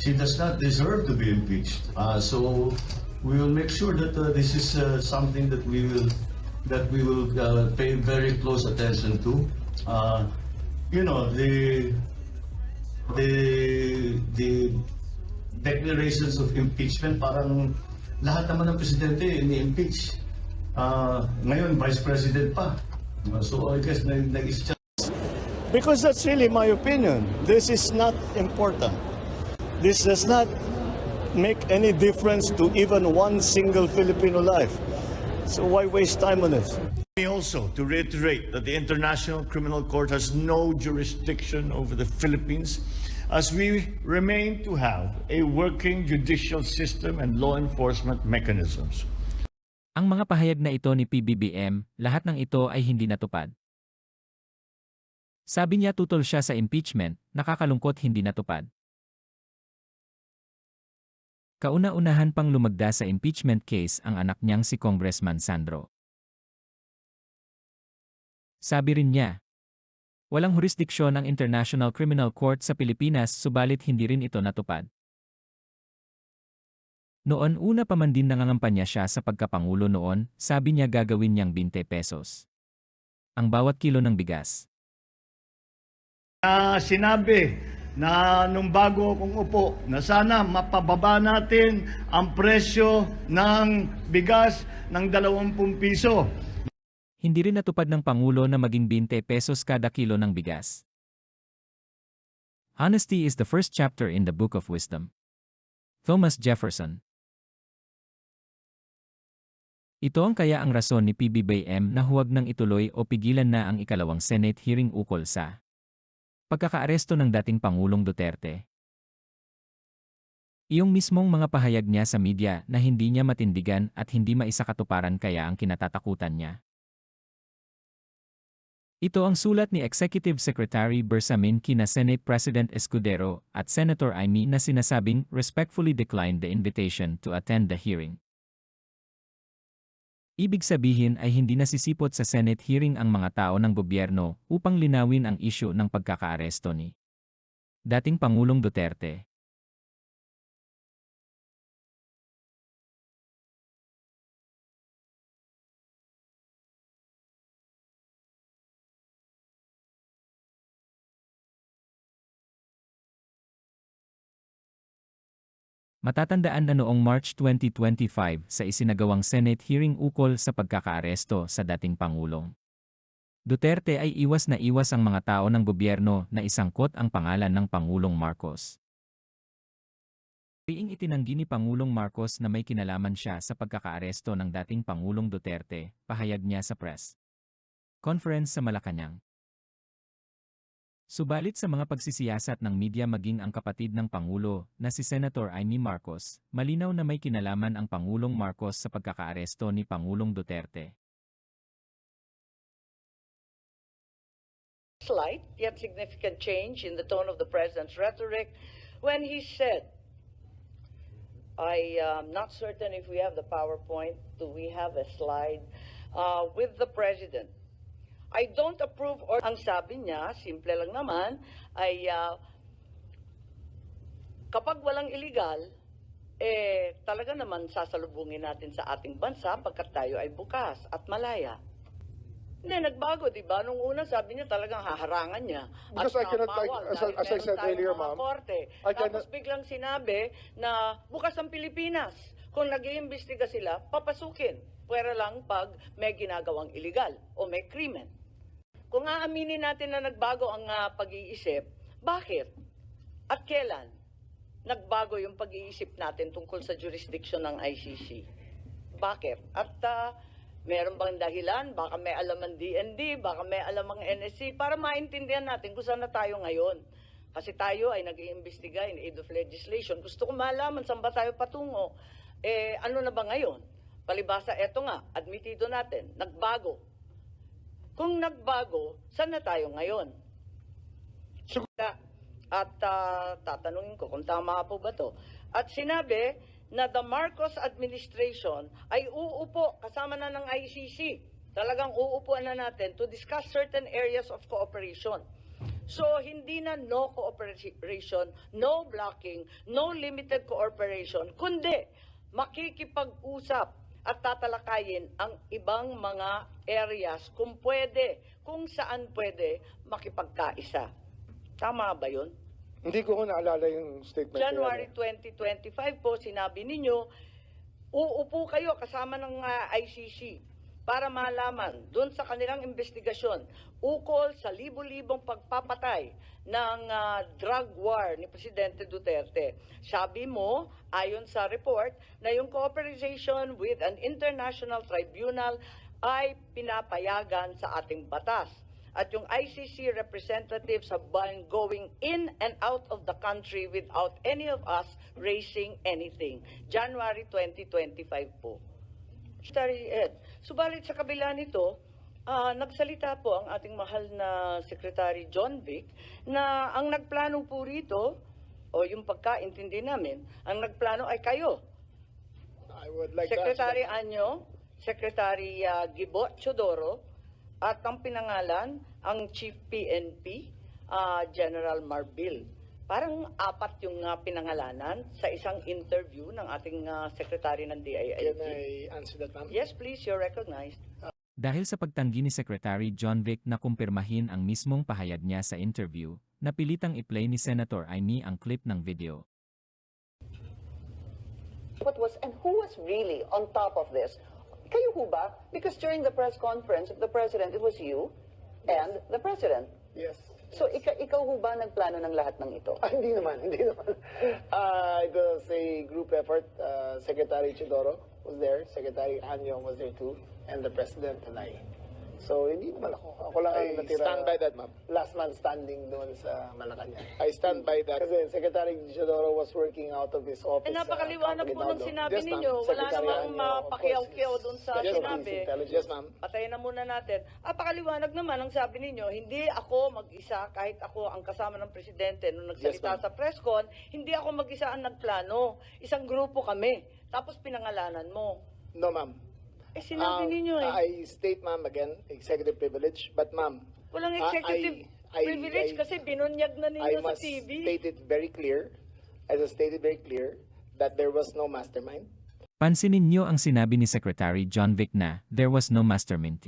she does not deserve to be impeached. Uh, so we will make sure that uh, this is uh, something that we will that we will uh, pay very close attention to. Uh, you know the the the declarations of impeachment parang lahat naman ng presidente ni-impeach. Uh, ngayon vice president pa. Uh, so I guess nag nag Because that's really my opinion. This is not important. This does not make any difference to even one single Filipino life. So why waste time on this? Also, to reiterate that the International Criminal Court has no jurisdiction over the Philippines, as we remain to have a working judicial system and law enforcement mechanisms. Ang mga pahayag na ito ni PBBM, lahat ng ito ay hindi natupad. Sabi niya tutol siya sa impeachment, nakakalungkot hindi natupad. Kauna-unahan pang lumagda sa impeachment case ang anak niyang si Congressman Sandro. Sabi rin niya, walang jurisdiksyon ang International Criminal Court sa Pilipinas subalit hindi rin ito natupad. Noon una pa man din nangangampanya siya sa pagkapangulo noon, sabi niya gagawin niyang 20 pesos. Ang bawat kilo ng bigas. Na sinabi na nung bago akong upo na sana mapababa natin ang presyo ng bigas ng 20 piso. Hindi rin natupad ng Pangulo na maging 20 pesos kada kilo ng bigas. Honesty is the first chapter in the Book of Wisdom. Thomas Jefferson Ito ang kaya ang rason ni PBBM na huwag nang ituloy o pigilan na ang ikalawang Senate hearing ukol sa pagkakaaresto ng dating Pangulong Duterte. Iyong mismong mga pahayag niya sa media na hindi niya matindigan at hindi maisakatuparan kaya ang kinatatakutan niya. Ito ang sulat ni Executive Secretary Bersamin kina Senate President Escudero at Senator Amy na sinasabing respectfully declined the invitation to attend the hearing. Ibig sabihin ay hindi nasisipot sa Senate hearing ang mga tao ng gobyerno upang linawin ang isyu ng pagkakaaresto ni dating Pangulong Duterte. Matatandaan na noong March 2025 sa isinagawang Senate hearing ukol sa pagkakaaresto sa dating Pangulong. Duterte ay iwas na iwas ang mga tao ng gobyerno na isangkot ang pangalan ng Pangulong Marcos. Piing itinanggi ni Pangulong Marcos na may kinalaman siya sa pagkakaaresto ng dating Pangulong Duterte, pahayag niya sa press. Conference sa Malacanang. Subalit sa mga pagsisiyasat ng media maging ang kapatid ng Pangulo na si Senator Amy Marcos, malinaw na may kinalaman ang Pangulong Marcos sa pagkakaaresto ni Pangulong Duterte. slight yet significant change in the tone of the president's rhetoric when he said, I am not certain if we have the PowerPoint. Do we have a slide uh, with the president? I don't approve or ang sabi niya, simple lang naman, ay uh, kapag walang illegal, eh talaga naman sasalubungin natin sa ating bansa pagkat tayo ay bukas at malaya. Hindi, nagbago, di ba? Nung una, sabi niya talagang haharangan niya. Because I cannot- bawal as I- dahil as I said earlier, mga ma'am, Korte. I Tapos cannot- biglang sinabi na bukas ang Pilipinas. Kung nag-iimbestiga sila, papasukin. Pwera lang pag may ginagawang illegal o may krimen. Kung aaminin natin na nagbago ang ah, pag-iisip, bakit? At kailan? Nagbago yung pag-iisip natin tungkol sa jurisdiction ng ICC. Bakit? At ah, meron bang dahilan? Baka may alam ang DND, baka may alam ang NSC, para maintindihan natin kung saan na tayo ngayon. Kasi tayo ay nag-iimbestiga in aid of legislation. Gusto ko malaman saan ba tayo patungo. Eh, ano na ba ngayon? Palibasa, eto nga, admitido natin, nagbago. Kung nagbago, saan na tayo ngayon? At, at ah, tatanungin ko kung tama po ba to. At sinabi na the Marcos administration ay uupo kasama na ng ICC. Talagang uupuan na natin to discuss certain areas of cooperation. So, hindi na no cooperation, no blocking, no limited cooperation, kundi makikipag-usap at tatalakayin ang ibang mga areas kung pwede, kung saan pwede makipagkaisa. Tama ba yun? Hindi ko ko naalala yung statement. January 2025 po, sinabi ninyo, uupo kayo kasama ng ah, ICC para malaman doon sa kanilang investigasyon ukol sa libo-libong pagpapatay ng ah, drug war ni Presidente Duterte. Sabi mo, ayon sa report, na yung cooperation with an international tribunal ay pinapayagan sa ating batas at yung ICC representatives have been going in and out of the country without any of us raising anything. January 2025 po. Secretary Ed, subalit sa kabila nito, ah, nagsalita po ang ating mahal na Secretary John Vic na ang nagplano po rito, o yung pagkaintindi namin, ang nagplano ay kayo. I would like Secretary to ask Anyo, Secretary uh, Gibo Chodoro, at ang pinangalan, ang Chief PNP, ah, General Marbil. Parang apat yung ah, pinangalanan sa isang interview ng ating ah, Secretary ng Can DILG. I answer that, ma'am? Yes, please, you're recognized. Dahil sa pagtanggi ni Secretary John Vic na kumpirmahin ang mismong pahayag niya sa interview, napilitang i-play ni Senator Amy ang clip ng video. what was and who was really on top of this? Kayo ho ba? Because during the press conference of the president, it was you and the president. Yes. So ika, ikaw ho ba nagplano ng lahat ng ito? Ah, hindi naman, hindi naman. Uh, it was a group effort. Uh, Secretary Chidoro was there, Secretary Anyong was there too, and the President and I. So, hindi naman ako. Ako lang ang I natira. stand by that, ma'am. Last man standing doon sa Malacanang. I stand by that. Kasi Secretary Chidoro was working out of his office. Eh, napakaliwanag po nung sinabi Yes, ma'am. ninyo. Wala Secretary namang Anyo, of mapakiyaw-kiyaw course, dun sa Yes, ma'am. sinabi. Yes, ma'am. Patayin na muna natin. Ah, pakaliwanag naman ang sabi ninyo, hindi ako mag-isa kahit ako ang kasama ng presidente nung nagsalita Yes, ma'am. sa press con, hindi ako mag-isa ang nagplano. Isang grupo kami. Tapos pinangalanan mo. No, ma'am. Eh sinabi Um, ninyo eh. I state, ma'am, again, executive privilege. But, ma'am, Walang I- executive I- privilege I- kasi binunyag na I ninyo sa must TV. state it very clear, as I stated very clear, that there was no mastermind. Pansinin niyo ang sinabi ni Secretary John Vic na there was no mastermind.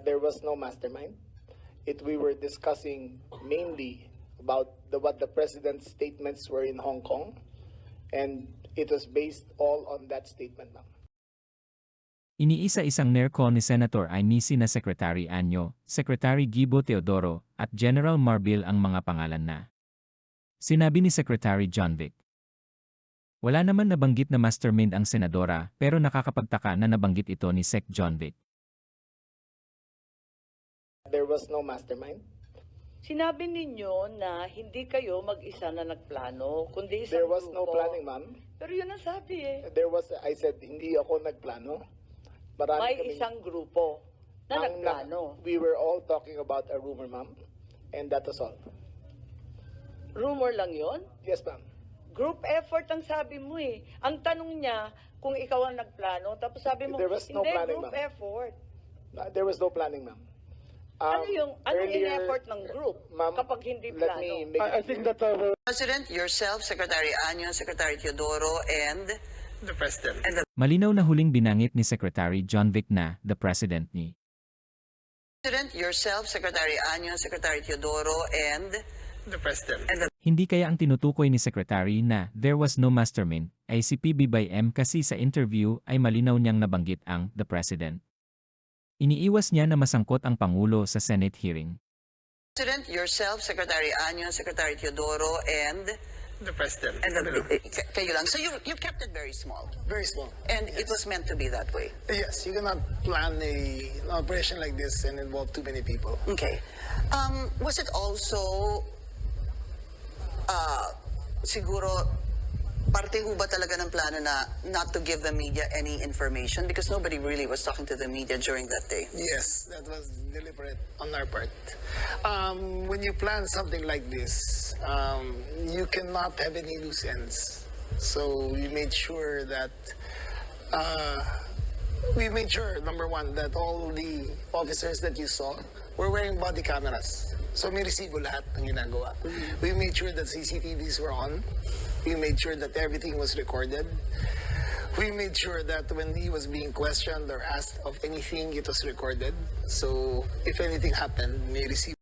There was no mastermind. It we were discussing mainly about the what the president's statements were in Hong Kong, and it was based all on that statement, ma'am. Iniisa-isang NERCO ni Senator Amy na Secretary Anyo, Secretary Gibo Teodoro, at General Marbil ang mga pangalan na. Sinabi ni Secretary John Vic. Wala naman nabanggit na mastermind ang senadora pero nakakapagtaka na nabanggit ito ni Sec John Vic. There was no mastermind. Sinabi ninyo na hindi kayo mag-isa na nagplano, kundi isang There was no grupo. planning, ma'am. Pero yun ang sabi eh. There was, I said, hindi ako nagplano. Marami May kaming- isang grupo na ang na- nagplano. We were all talking about a rumor, ma'am. And that was all. Rumor lang yon. Yes, ma'am. Group effort ang sabi mo eh. Ang tanong niya kung ikaw ang nagplano, tapos sabi mo, There was no hindi, planning, group ma'am. effort. Uh, There was no planning, ma'am. ano Um, yung, anong earlier- in-effort ng group Ma'am, kapag hindi let plano? me make I, I think that uh, President, yourself, Secretary Anyo, Secretary Teodoro, and the president. and the Malinaw na huling binangit ni Secretary John Vic na the President ni. President, yourself, Secretary Anyo, Secretary Teodoro, and The president. and the Hindi kaya ang tinutukoy ni Secretary na there was no mastermind ay si PBBM kasi sa interview ay malinaw niyang nabanggit ang the President. Iniiwas niya na masangkot ang Pangulo sa Senate hearing. President, yourself, Secretary Anyo, Secretary Teodoro, and The president. and the, kayo lang. So you you kept it very small, Very small. and it was meant to be that way. Yes, you cannot plan a, an operation like this and involve too many people. Okay. Um, was it also, uh, siguro, parte ho ba talaga ng plano na not to give the media any information? Because nobody really was talking to the media during that day. Yes, that was deliberate on our part. Um, when you plan something like this, um, you cannot have any loose ends. So we made sure that uh, we made sure number one that all the officers that you saw were wearing body cameras. So may resibo lahat ng ginagawa. We made sure that CCTVs were on. We made sure that everything was recorded. We made sure that when he was being questioned or asked of anything, it was recorded. So if anything happened, may resibo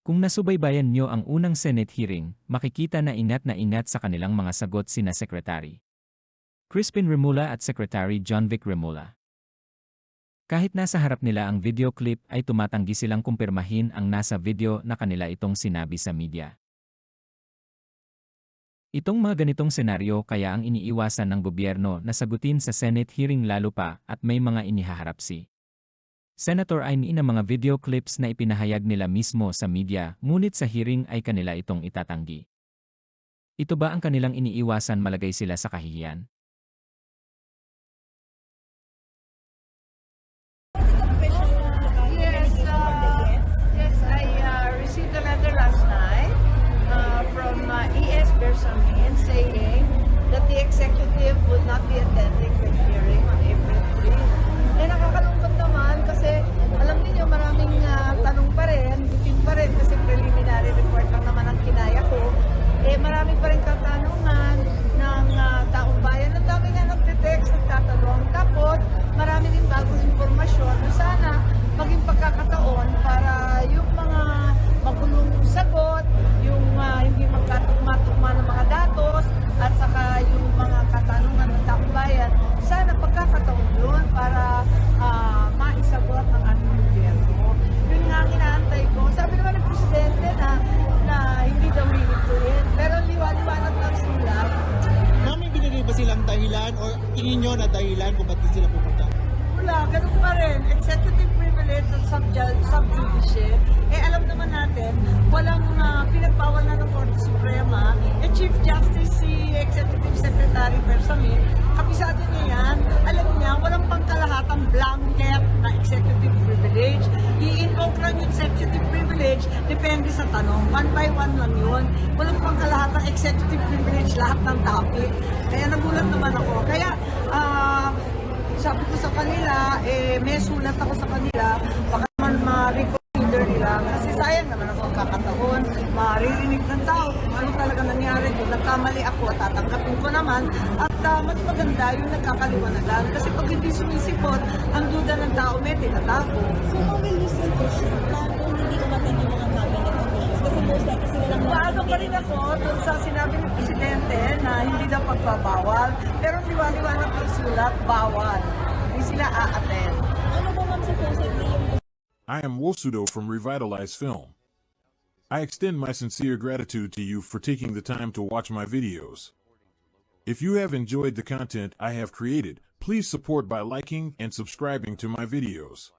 Kung nasubaybayan nyo ang unang Senate hearing, makikita na inat na inat sa kanilang mga sagot sina Secretary Crispin Remula at Secretary John Vic Remula. Kahit nasa harap nila ang video clip ay tumatanggi silang kumpirmahin ang nasa video na kanila itong sinabi sa media. Itong mga ganitong senaryo kaya ang iniiwasan ng gobyerno na sagutin sa Senate hearing lalo pa at may mga inihaharap si Senator Aimee na mga video clips na ipinahayag nila mismo sa media ngunit sa hearing ay kanila itong itatanggi. Ito ba ang kanilang iniiwasan malagay sila sa kahihiyan? Yes, uh, yes, I uh, received a letter last night uh, from uh, ES Bersamin saying that the executive would not be attending the hearing on April 3. Eh, nakakalungkot naman kasi alam niyo maraming uh, tanong pa rin, bitin pa rin kasi preliminary report lang naman ang kinaya ko. Eh, marami pa rin katanungan ng uh, taong bayan. Ang dami nga nagte-text, nagtatanong. Tapos, marami din bagong informasyon na sana maging pagkakataon para yung mga magulong sagot, yung ah, hindi magkatugma-tugma ng mga datos, at saka yung mga katanungan ng taong bayan, sana pagkakataon yun para ah, maisagot ng ating gobyerno. Yun nga ang inaantay ko. Sabi naman ng Presidente na, na hindi daw hihintuin. Pero liwanag ng sulat, Ma'am, may binigay ba silang dahilan or tingin nyo na dahilan kung ba't di sila pupunta? Wala, ganun pa rin. Executive subjudice. Eh, alam naman natin, walang uh, pinagbawal na ng Korte Suprema. Eh, Chief Justice si Executive Secretary Bersamin, kapisado niya yan. Alam niya, walang pangkalahatang blanket na executive privilege. I-invoke lang yung executive privilege, depende sa tanong. One by one lang yun. Walang pangkalahatang executive privilege lahat ng topic. Kaya nagulat naman ako. Kaya, ah, sabi ko sa kanila, eh, may sulat ako sa kanila, baka ako dun sa sinabi ng Presidente na hindi daw pagbabawal. Pero liwaliwanag ng sulat, bawal. Hindi sila a-attend. Ano ba ma'am supposedly yung I am Wosudo from Revitalize Film. I extend my sincere gratitude to you for taking the time to watch my videos. If you have enjoyed the content I have created, please support by liking and subscribing to my videos.